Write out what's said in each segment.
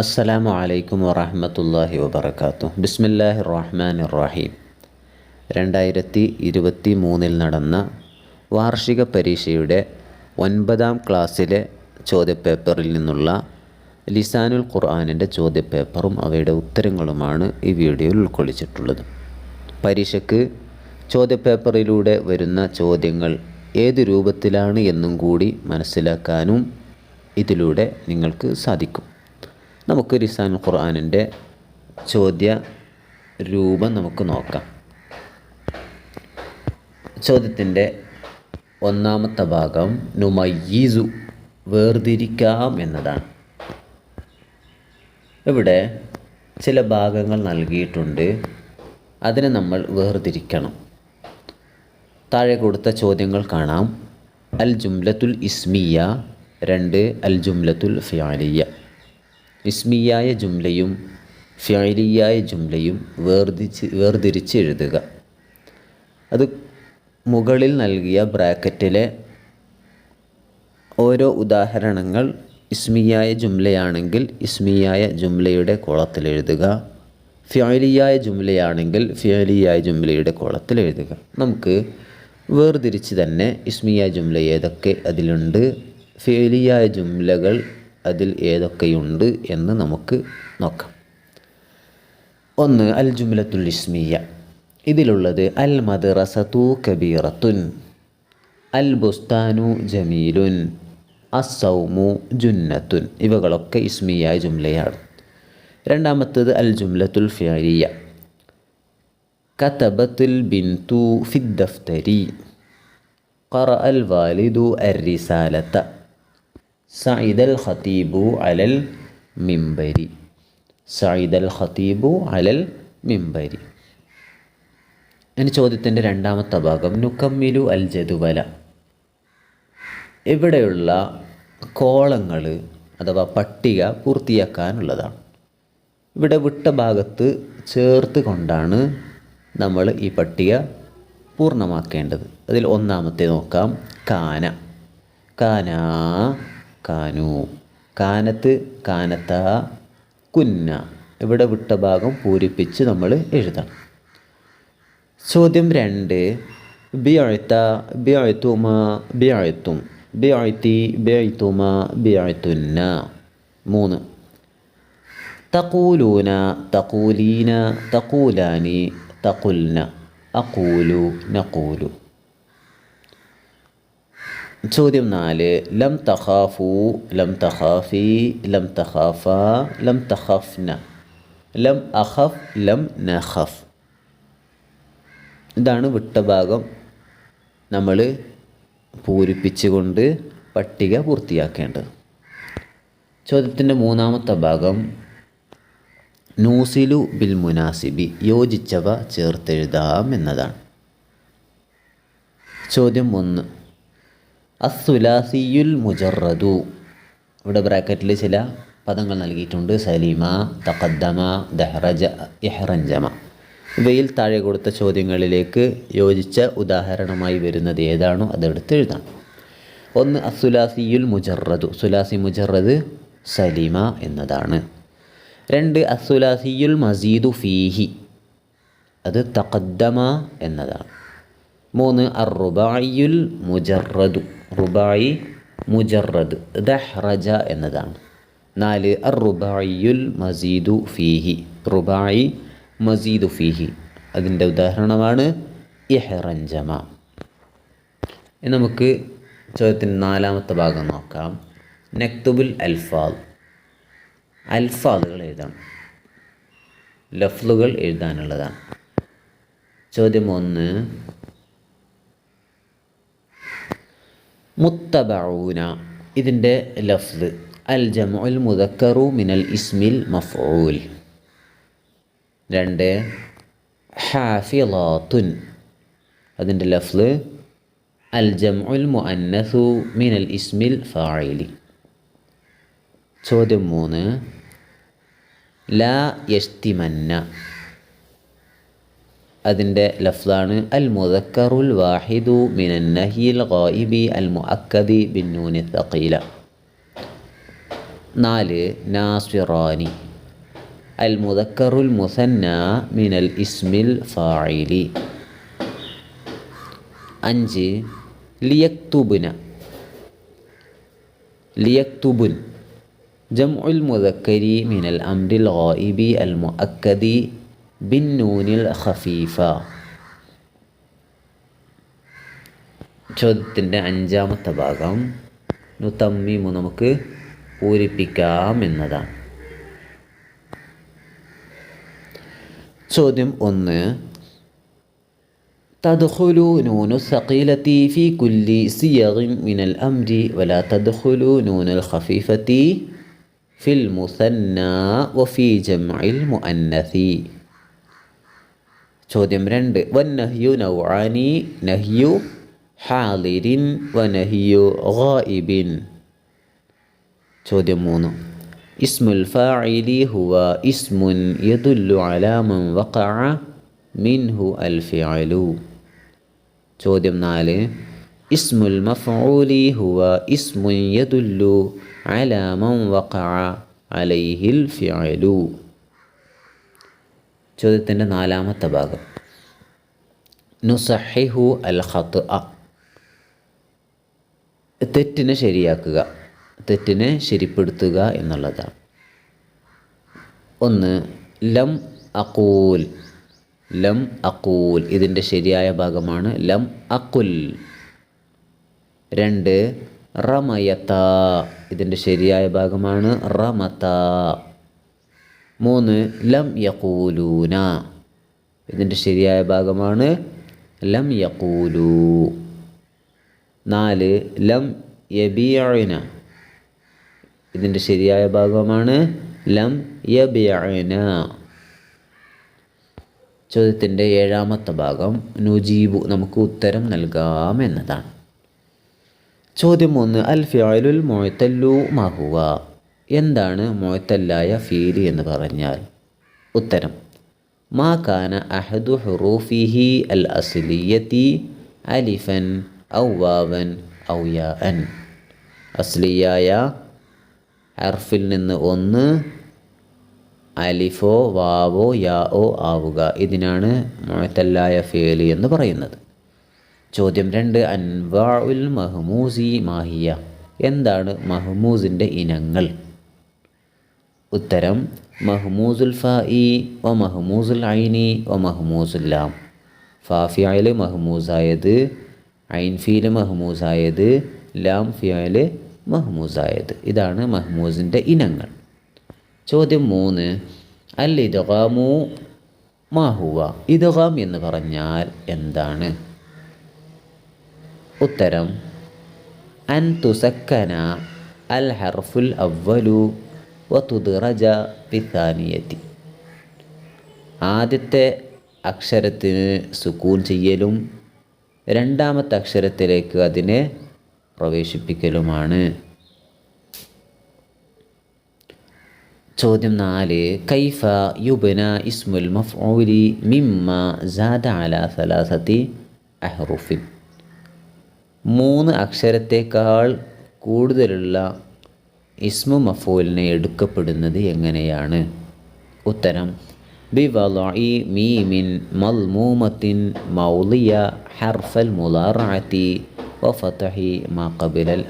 അസ്സലാമു അലൈക്കും വറഹമത്തല്ലാഹി വബർക്കാത്തു ബിസ്മില്ലാഹി റഹ്മാൻ റഹീം രണ്ടായിരത്തി ഇരുപത്തി മൂന്നിൽ നടന്ന വാർഷിക പരീക്ഷയുടെ ഒൻപതാം ക്ലാസ്സിലെ ചോദ്യപേപ്പറിൽ നിന്നുള്ള ലിസാനുൽ ഖുർആാനിന്റെ ചോദ്യപേപ്പറും അവയുടെ ഉത്തരങ്ങളുമാണ് ഈ വീഡിയോയിൽ ഉൾക്കൊള്ളിച്ചിട്ടുള്ളത്. പരീക്ഷയ്ക്ക് ചോദ്യപേപ്പറിലൂടെ വരുന്ന ചോദ്യങ്ങൾ ഏത് രൂപത്തിലാണ് എന്നും കൂടി മനസ്സിലാക്കാനും ഇതിലൂടെ നിങ്ങൾക്ക് സാധിക്കും. നമുക്ക് ലിസാൻ ഖുർആാനിന്റെ ചോദ്യ രൂപം നമുക്ക് നോക്കാം. ചോദ്യത്തിന്റെ ഒന്നാമത്തെ ഭാഗം നുമയ്യീസു വേർതിരിക്കാം എന്നതാണ്. ഇവിടെ ചില ഭാഗങ്ങൾ നൽകിയിട്ടുണ്ട്. അതിനെ നമ്മൾ വേർതിരിക്കണം. താഴെ കൊടുത്ത ചോദ്യങ്ങൾ കാണാം. അൽ ജുംലത്തുൽ ഇസ്മിയ രണ്ട് അൽ ജുംലത്തുൽ ഫിയാലിയ. ഇസ്മിയായ ജുംലയും ഫിയാലിയായ ജുംലയും വേർതിച്ച് വേർതിരിച്ച് എഴുതുക. അത് മുകളിൽ നൽകിയ ബ്രാക്കറ്റിലെ ഓരോ ഉദാഹരണങ്ങൾ ഇസ്മിയായ ജുംലയാണെങ്കിൽ ഇസ്മിയായ ജുംലയുടെ കോളത്തിൽ എഴുതുക. ഫിയാലിയായ ജുംലയാണെങ്കിൽ ഫിയാലിയായ ജുംലയുടെ കോളത്തിൽ എഴുതുക. നമുക്ക് വേർതിരിച്ച് തന്നെ ഇസ്മിയായ ജുംല ഏതൊക്കെ അതിലുണ്ട്? ഫിയലിയായ ജുംലകൾ അതിൽ ഏതൊക്കെയുണ്ട് എന്ന് നമുക്ക് നോക്കാം. ഒന്ന് അൽ ജുംലത്തുൽ ഇസ്മിയ. ഇതിലുള്ളത് അൽ മദ്റസത്തു കബീറത്തുൻ അൽ ബുസ്താനു ജമീലുൻ അസൗമു ജുന്നത്തുൻ. ഇവകളൊക്കെ ഇസ്മിയായ ജുംലയാണ്. രണ്ടാമത്തത് അൽ ജുംലത്തുൽ ഫിയലിയ കതബത്തുൽ ബിന്തു ഫിദ്ദഫ്തരി. ഖറ അൽ വാലിദു അർ റിസാലത്ത സയിദൽ ഖതീബു അലൽ മിംബരി. സയിദൽ ഖതീബു അലൽ മിംബരി. ഇനി ചോദ്യത്തിന്റെ രണ്ടാമത്തെ ഭാഗം. നുക്കമ്മിലു അൽ ജതുവല ഇവിടെയുള്ള കോളങ്ങൾ അഥവാ പട്ടിക പൂർത്തിയാക്കാനുള്ളതാണ്. ഇവിടെ വിട്ട ഭാഗത്ത് ചേർത്ത് കൊണ്ടാണ് നമ്മൾ ഈ പട്ടിക പൂർണമാക്കേണ്ടത്. അതിൽ ഒന്നാമത്തെ നോക്കാം. കാന. കാന കാനു. കാനത്ത് കാനത്ത കുന്ന. ഇവിടെ വിട്ട ഭാഗം പൂരിപ്പിച്ച് നമ്മൾ എഴുതണം. ചോദ്യം രണ്ട്. ബിയഴ്ത്ത ബിയഴ്ത്തുമ ബിയഴ്ത്തും ബിയഴ്ത്തി ബിയഴ്ത്തുമ ബിയഴ്ത്തുന്ന മൂന്ന്. തക്കൂലൂന തക്കൂലീന തക്കൂലാനി തക്കുൽന അക്കൂലു നക്കൂലു ചോദ്യം നാല് ലം തഹാഫു ലം തഹാഫി ലം തഹാഫ ലം തഖഫ്ന. ലം അഹഫ് ലം നഹഫ് ഇതാണ് വിട്ട ഭാഗം നമ്മൾ പൂരിപ്പിച്ചുകൊണ്ട് പട്ടിക പൂർത്തിയാക്കേണ്ടത്. ചോദ്യത്തിന്റെ മൂന്നാമത്തെ ഭാഗം നൂസിലു ബിൽ മുനാസിബി യോജിച്ചവ ചേർത്തെഴുതാം എന്നതാണ്. ചോദ്യം ഒന്ന് അസുലാസിയുൽ മുജറദു. ഇവിടെ ബ്രാക്കറ്റിൽ ചില പദങ്ങൾ നൽകിയിട്ടുണ്ട്. സലീമ തഖദ്ദമ ദഹ്റജ ഇഹ്റഞ്ചമ. ഇവയിൽ താഴെ കൊടുത്ത ചോദ്യങ്ങളിലേക്ക് യോജിച്ച ഉദാഹരണമായി വരുന്നത് ഏതാണോ അതെടുത്ത് എഴുതാം. ഒന്ന് അസുലാസിയുൽ മുജറദു. സുലാസി മുജറദ് സലീമ എന്നതാണ്. രണ്ട് അസുലാസിയുൽ മസീദു ഫീഹി. അത് തഖദ്ദമ എന്നതാണ്. മൂന്ന് അർ റുബായിയുൽ മുജറദു. റുബായി മുജറദ് ദഹ്റജ എന്നതാണ്. നാല് അർ റുബായിയുൽ മസീദു ഫീഹി. റുബായി മസീദു ഫീഹി. അതിന്റെ ഉദാഹരണമാണ് ഇഹ്റഞ്ചമ. നമുക്ക് ചോദ്യത്തിന്റെ നാലാമത്തെ ഭാഗം നോക്കാം. നക്തുബുൽ അൽഫാദ് അൽഫാദുകൾ എഴുതണം ലഫ്ലുകൾ എഴുതാനുള്ളതാണ്. ചോദ്യം ഒന്ന് മുത്തബഊന. ഇതിന്റെ ലഫ്ല് അൽ ജമുൽ മുദക്കറു മിനൽ ഇസ്മിൽ മഫ്ഊൽ. രണ്ട് ഹാഫിളാത്തുൻ. അതിന്റെ ലഫ്ല് അൽ ജമുൽ മുഅന്നസു മിനൽ ഇസ്മിൽ ഫായിലി ചോദ്യം മൂന്ന് ലാ യഷ്തിമന്ന. അതിന്റെ ലഫ്ലാണ് അൽ മുദക്കറുൽ വാഹിദു മിനൻ ഗായിബി അൽ മുഅക്കദി ബിന്നൂനി തഖീല. നാല് നാസിറാനി. അൽ മുദക്കറുൽ മുസന്ന മിനൽ ഇസ്മിൽ ഫായിലി. അഞ്ച് ലിയക്തുബുന. ലിയക്തുബുൻ. ജംഉൽ മുദക്കരി മിനൽ അംരിൽ ഗായിബി അൽ മുഅക്കദി ബിൻ നൂനിൽ ഖഫീഫ ചോദ്യത്തിൻ്റെ അഞ്ചാമത്തെ ഭാഗം നുത്തമ്മീമു നമുക്ക് പൂരിപ്പിക്കാം എന്നതാണ് ചോദ്യം ഒന്ന് تدخل نون الثقيلة في كل صيغ من الأمر ولا تدخل نون الخفيفة في المثنى وفي جمع المؤنث ചോദ്യം രണ്ട് വന്നഹ്യു നൗആനി നഹ്യു ഹാലിരിൻ വനഹ്യു ഗായിബിൻ ചോദ്യം മൂന്ന് ഇസ്മുൽ ഫാഇലി ഹുവ ഇസ്മുൻ യദുല്ലു അലാ മൻ വഖഅ മിൻഹു അൽ ഫിഅലു ചോദ്യം നാല് ഇസ്മുൽ മഫ്ഊലി ഹുവ ഇസ്മുൻ യദുല്ലു അലാ മൻ വഖഅ അലൈഹിൽ ഫിഅലു ചോദ്യത്തിന്റെ നാലാമത്തെ ഭാഗം. നുസഹിഹു അൽ ഖത്ത് അ തെറ്റിനെ ശരിയാക്കുക തെറ്റിനെ ശരിപ്പെടുത്തുക എന്നുള്ളതാണ്. ഒന്ന് ലം അക്കൂൽ ലം അക്കൂൽ ഇതിന്റെ ശരിയായ ഭാഗമാണ് ലം അക്കുൽ രണ്ട് റമയത്ത. ഇതിന്റെ ശരിയായ ഭാഗമാണ് റമത്ത. മൂന്ന് ലം യക്കൂലൂന ഇതിന്റെ ശരിയായ ഭാഗമാണ് ലം യക്കൂലൂ നാല് ലം യബിയന ഇതിന്റെ ശരിയായ ഭാഗമാണ് ലം യബിയന ചോദ്യത്തിന്റെ ഏഴാമത്തെ ഭാഗം നുജീബു നമുക്ക് ഉത്തരം നൽകാം എന്നതാണ്. ചോദ്യം ഒന്ന് അൽ ഫിഅലുൽ മൊയ്ത്തല്ലു മഹുവ എന്താണ് മൊയ്ത്തല്ലായ ഫീൽ എന്ന് പറഞ്ഞാൽ? ഉത്തരം. മാ കാന അഹദു ഹുറൂഫിഹി അൽ അസ്ലിയത്തി അലിഫൻ ഔ ഔയ അൻ. അസ്ലിയായ ഹർഫിൽ നിന്ന് ഒന്ന് അലിഫോ വാവോ യാ ഓ ആവുക. ഇതിനാണ് മുഴത്തല്ലായ ഫീൽ എന്ന് പറയുന്നത്. ചോദ്യം രണ്ട് അൻവാഉൽ മഹ്മൂസി മാഹിയ. എന്താണ് മഹ്മൂസിന്റെ ഇനങ്ങൾ? ഉത്തരം മഹ്മൂസുൽ ഫാഇ ഒ മഹ്മൂസുൽ ഐനി ഒ മഹ്മൂസുൽ ലാം. ഫാഫിയായിൽ മഹ്മൂസായത് ഐൻ ഫീൽ മഹ്മൂസായത് ലാം ഫിയായിൽ മഹ്മൂസായത്. ഇതാണ് മഹ്മൂസിന്റെ ഇനങ്ങൾ. ചോദ്യം മൂന്ന് അൽ ഇദ്ഗാമു മാഹുവ ഇദ്ഗാം എന്ന് പറഞ്ഞാൽ എന്താണ്? ഉത്തരം അൻ തുസക്കന അൽ ഹർഫുൽ അവലു വ തുദ്റജ പിത്താനിയത്തി ആദ്യത്തെ അക്ഷരത്തിന് സുക്കൂൻ ചെയ്യലും രണ്ടാമത്തെ അക്ഷരത്തിലേക്ക് അതിനെ പ്രവേശിപ്പിക്കലുമാണ്. ചോദ്യം നാല് കൈഫ യുബന ഇസ്മുൽ മഫ്ഊലി മിമ്മ സാദ അല സലാസത്തി അഹ്റുഫിൻ. മൂന്ന് അക്ഷരത്തേക്കാൾ കൂടുതലുള്ള ഇസ്മു മഫൂലിനെ എടുക്കപ്പെടുന്നത് എങ്ങനെയാണ്? ഉത്തരം ബി ബിവളി മീമിൻ മൽമൂമത്തിൻ മൗലിയ ഹർഫൽ മുലാറാത്തി ഒഫത്തഹി മാ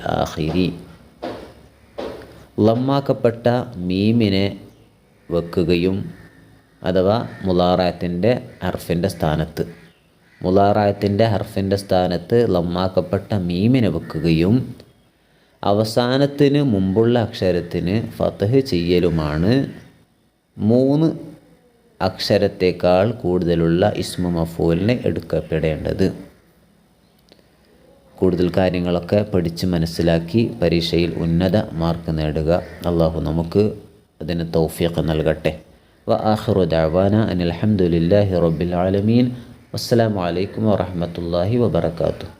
ആഹിരി ലമ്മാക്കപ്പെട്ട മീമിനെ വെക്കുകയും അഥവാ മുലാറായത്തിന്റെ ഹർഫിന്റെ സ്ഥാനത്ത് മുലാറായത്തിന്റെ ഹർഫിന്റെ സ്ഥാനത്ത് ലമ്മാക്കപ്പെട്ട മീമിനെ വെക്കുകയും അവസാനത്തിന് മുമ്പുള്ള അക്ഷരത്തിന് ഫതഹ് ചെയ്യലുമാണ്. മൂന്ന് അക്ഷരത്തേക്കാൾ കൂടുതലുള്ള ഇസ്മു മഫൂലിനെ എടുക്കപ്പെടേണ്ടത്. കൂടുതൽ കാര്യങ്ങളൊക്കെ പഠിച്ച് മനസ്സിലാക്കി പരീക്ഷയിൽ ഉന്നത മാർക്ക് നേടുക. അള്ളാഹു നമുക്ക് അതിന് തൗഫീഖ് നൽകട്ടെ. വ ആഹ്റു ദഅവാന അനിൽ ഹംദുലില്ലാഹി റബ്ബിൽ ആലമീൻ. അസ്സലാമു അലൈക്കും വറഹ്മത്തുള്ളാഹി വബറകാതുഹു.